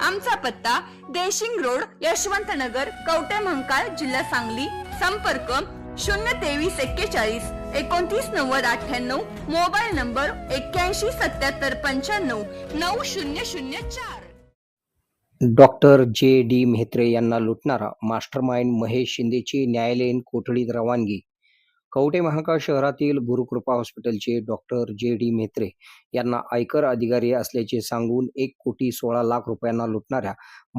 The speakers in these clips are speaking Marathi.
आमचा पत्ता देशिंग रोड यशवंत नगर कवटे महंकाळ जिल्हा सांगली. संपर्क शून्य तेवीस एक्केचाळीस एकोणतीस नव्वद अठ्ठ्याण्णव. मोबाईल नंबर एक्क्याऐंशी सत्याहत्तर पंच्याण्णव नऊ शून्य शून्य चार. डॉक्टर जे डी मेहत्रे यांना लुटणारा मास्टरमाइंड महेश शिंदेची न्यायालयीन कोठडीत रवानगी कवटे महाकाळ शहरातील गुरुकृपा हॉस्पिटलचे डॉक्टर जे डी मेत्रे यांना आयकर अधिकारी असल्याचे सांगून एक कोटी सोळा लाख रुपयांना लुटणाऱ्या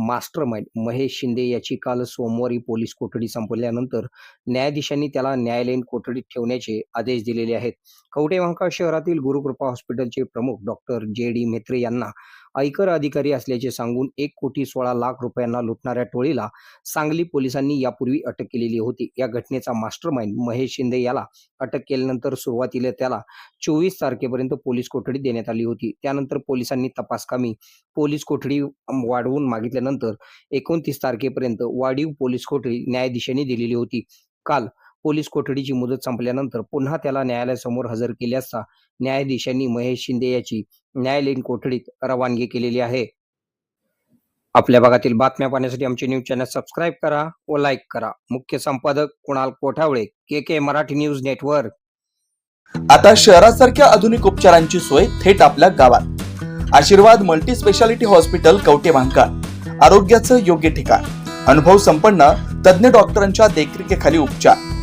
मास्टर माइंड महेश शिंदे याची काल सोमवारी पोलीस कोठडी संपल्यानंतर न्यायाधीशांनी त्याला न्यायालयीन कोठडीत ठेवण्याचे आदेश दिलेले आहेत. कवटे महाकाळ शहरातील गुरुकृपा हॉस्पिटलचे प्रमुख डॉक्टर जे डी मेत्रे यांना आयकर अधिकारी असल्याचे सांगून एक कोटी सोळा लाख रुपयांना लुटणाऱ्या टोळीला सांगली पोलिसांनी यापूर्वी अटक केलेली होती. या घटनेचा मास्टरमाइंड महेश शिंदे याला अटक केल्यानंतर सुरुवातीला त्याला चोवीस तारखेपर्यंत पोलीस कोठडी देण्यात आली होती. त्यानंतर पोलिसांनी तपासकामी पोलीस कोठडी वाढवून मागितल्यानंतर एकोणतीस तारखेपर्यंत वाढीव पोलीस कोठडी न्यायाधीशांनी दिलेली होती. काल पोलीस कोठडीची मुदत संपल्यानंतर पुन्हा त्याला न्यायालयासमोर हजर केले असता न्यायाधीशांनी महेश शिंदे याची न्यायालयीन कोठडीत रवानगी केलेली आहे. आपल्या भागातील बातम्या पाहण्यासाठी आमचे न्यूज चॅनल सबस्क्राईब करा व लाईक करा. मुख्य संपादक Kunal Kothawale K K Marathi news network. आता शहरासारख्या आधुनिक उपचारांची सोय थेट आपल्या गावात. Aashirwad multi speciality hospital Kavathe Mahankal आरोग्याचं योग्य ठिकाण. अनुभव संपन्न तज्ज्ञ डॉक्टरांच्या देखरेखीखाली उपचार.